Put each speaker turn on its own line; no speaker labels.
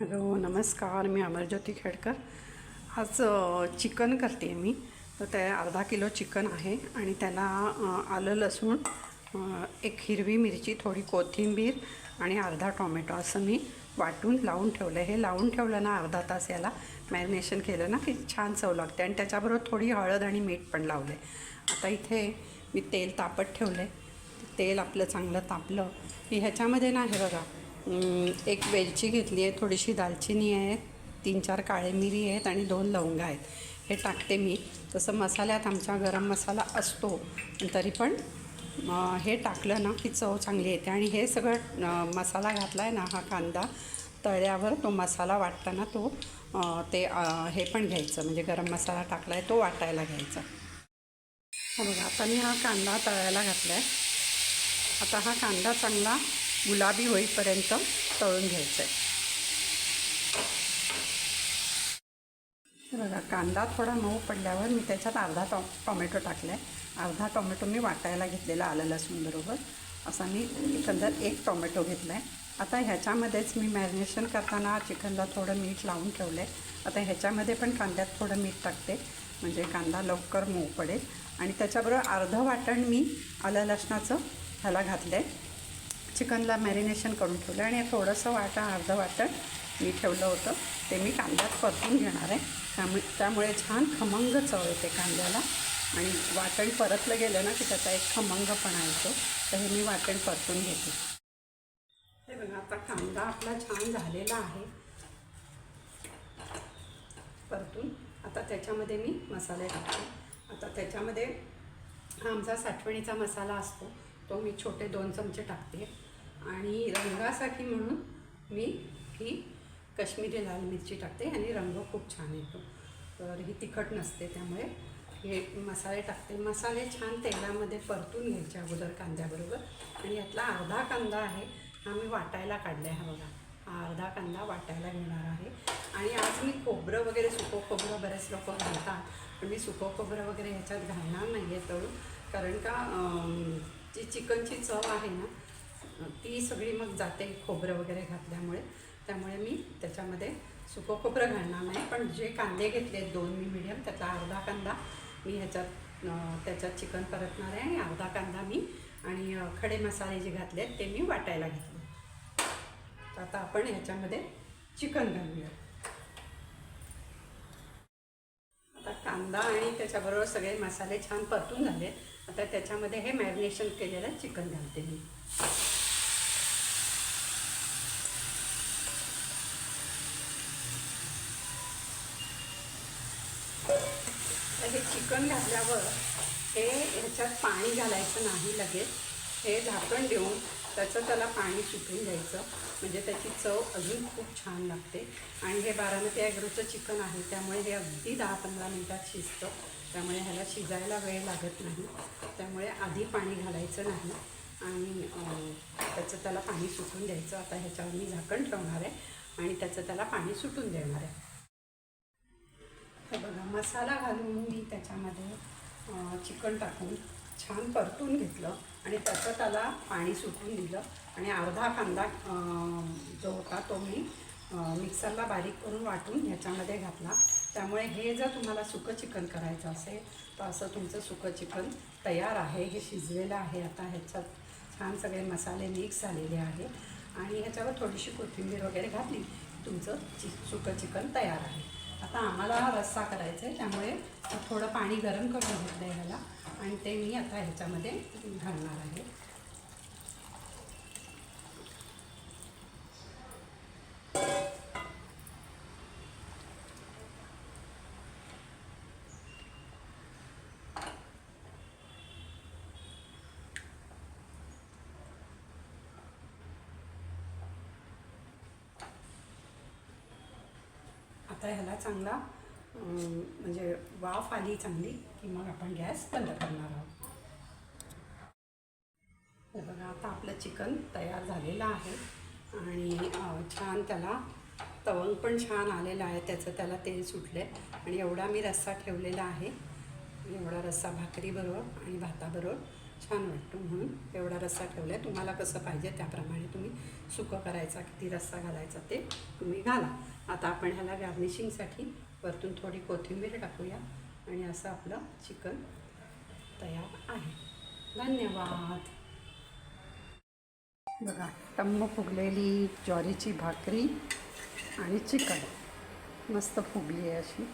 Hello नमस्कार मी अमरज्योती खेडकर. आज chicken करते मी. तर ते अर्धा किलो चिकन आहे आणि त्याला आलं लसूण एक हिरवी मिरची थोडी कोथिंबीर आणि अर्धा टोमॅटो असं मी वाटून लावून ठेवलं. हे लावून ठेवलं ना अर्धा तास याला मॅरिनेशन केलं ना की छान चव लागते आणि त्याच्याबरोबर थोडी हळद आणि मीठ पण लावले आता इथे मी तेल तापत ठेवले तेल आपलं चांगलं तापलं. की ह्याच्यामध्ये ना हे बघा एक वेलची घेतली आहे थोडीशी दालचिनी आहे तीन चार काळे मिरी आहेत आणि दोन लवंगा आहेत. हे टाकते मी. तसं मसाल्यात आमचा गरम मसाला असतो तरी पण हे टाकलं ना की चव चांगली येते. आणि हे सगळं मसाला घातला आहे ना हा कांदा तळ्यावर तो मसाला वाटताना तो ते हे पण घ्यायचं. म्हणजे गरम मसाला टाकला आहे तो वाटायला घ्यायचा. बघा आता मी हा कांदा तळायला घातला आहे आता हा कांदा चांगला गुलाबी होईपर्यंत तळून घ्यायचं आहे बघा कांदा थोडा मऊ पडल्यावर मी त्याच्यात अर्धा टॉ टॉमॅटो टाकला आहे अर्धा टॉमॅटो मी वाटायला घेतलेला आलं लसूणबरोबर असा मी एकंदर एक टॉमॅटो घेतला आहे आता ह्याच्यामध्येच मी मॅरिनेशन करताना चिकनला थोडं मीठ लावून ठेवलं आहे आता ह्याच्यामध्ये पण कांद्यात थोडं मीठ टाकते म्हणजे कांदा लवकर मऊ पडेल. आणि त्याच्याबरोबर अर्धं वाटण मी आलं लसणाचं ह्याला घातलं आहे चिकनला मॅरिनेशन करून ठेवलं आणि थोडंसं वाटण अर्धं वाटण मी ठेवलं होतं. ते मी कांद्यात परतून घेणार आहे. त्यामुळे त्यामुळे छान खमंग चव येते कांद्याला. आणि वाटण परतलं गेलं ना की त्याचा एक खमंगपणा येतो. तर हे मी वाटण परतून घेते. हे बघा आता कांदा आपला छान झालेला आहे. परतून आता त्याच्यामध्ये मी मसाले टाकते. आता त्याच्यामध्ये हा आमचा साठवणीचा मसाला असतो. तो मी छोटे दोन चमचे टाकते. आणि रंगासाठी म्हणून मी ही कश्मीरी लाल मिरची टाकते आणि रंग खूप छान येतो. तर ही तिखट नसते त्यामुळे हे मसाले टाकते. मसाले छान तेलामध्ये परतून घ्यायचे अगोदर कांद्याबरोबर. आणि यातला अर्धा कांदा आहे हा मी वाटायला काढला आहे हा बघा. हा अर्धा कांदा वाटायला घेणार आहे. आणि आज मी खोबरं वगैरे सुकं खोबरं बरेच लोक घालतात. पण मी सुकं खोबरं वगैरे ह्याच्यात घालणार नाही आहे तळून. कारण का जी चिकनची चव आहे ना ती सगळी मग जाते खोबरं वगैरे घातल्यामुळे. त्यामुळे मी त्याच्यामध्ये सुकं खोबरं घालणार नाही. पण जे कांदे घेतले आहेत दोन मी मिडियम त्यातला अर्धा कांदा मी ह्याच्यात त्याच्यात चिकन परतणार आहे आणि अर्धा कांदा मी आणि खडे मसाले जे घातले आहेत ते मी वाटायला घेतले. तर आता आपण ह्याच्यामध्ये चिकन घालूया. आता कांदा आणि त्याच्याबरोबर सगळे मसाले छान परतून झाले आता त्याच्यामध्ये हे मॅरिनेशन केलेलं चिकन घालते मी. हे चिकन घातल्यावर हे ह्याच्यात पाणी घालायचं नाही लगेच. हे झाकण देऊन त्याचं त्याला पाणी सुटून द्यायचं. म्हणजे त्याची चव अजून खूप छान लागते. आणि हे बारामती ॲग्रोचं चिकन आहे त्यामुळे हे अगदी दहा पंधरा मिनटात शिजतं. त्यामुळे ह्याला शिजायला वेळ लागत नाही. त्यामुळे आधी पाणी घालायचं नाही. आणि त्याचं त्याला पाणी सुटून द्यायचं. आता ह्याच्यावर मी झाकण ठेवणार आहे. आणि त्याचं त्याला पाणी सुटून देणार आहे. हे बघा मसाला घालून मी त्याच्यामध्ये चिकन टाकून छान परतून घेतलं आणि त्याचं त्याला पाणी सुटून दिलं आणि अर्धा कांदा जो होता तो मी मिक्सरला बारीक करून वाटून ह्याच्यामध्ये घातला. त्यामुळे हे जर तुम्हाला सुकं चिकन करायचं असेल तर असं तुमचं सुकं चिकन तयार आहे हे शिजलेलं आहे. आता ह्याच्यात छान सगळे मसाले मिक्स झालेले आहे आणि ह्याच्यावर थोडीशी कोथिंबीर वगैरे घातली तुमचं चि सुकं चिकन तयार आहे. आता आम्हाला हा रस्सा करायचा आहे त्यामुळे थोडं पाणी गरम करून घेतलं आहे ह्याला. आणि ते मी आता ह्याच्यामध्ये घालणार आहे. आता ह्याला चांगला म्हणजे वाफ आली चांगली की मग आपण गॅस बंद करणार आहोत. हे बघा आता आपलं चिकन तयार झालेलं आहे आणि छान त्याला तवंग पण छान आलेला आहे त्याचं त्याला तेल सुटले आणि एवढा मी रस्सा ठेवलेला आहे. एवढा रस्सा भाकरीबरोबर आणि भाताबरोबर. छान वाटतो म्हणून एवढा रस्सा ठेवला आहे तुम्हाला कसं पाहिजे त्याप्रमाणे तुम्ही सुकं करायचा किती रस्सा घालायचा ते तुम्ही घाला. आता आपण ह्याला गार्निशिंगसाठी वरतून थोडी कोथिंबीर टाकूया आणि असं आपलं चिकन तयार आहे. धन्यवाद. बघा टम्म फुगलेली ज्वारीची भाकरी आणि चिकन. मस्त फुगली आहे अशी.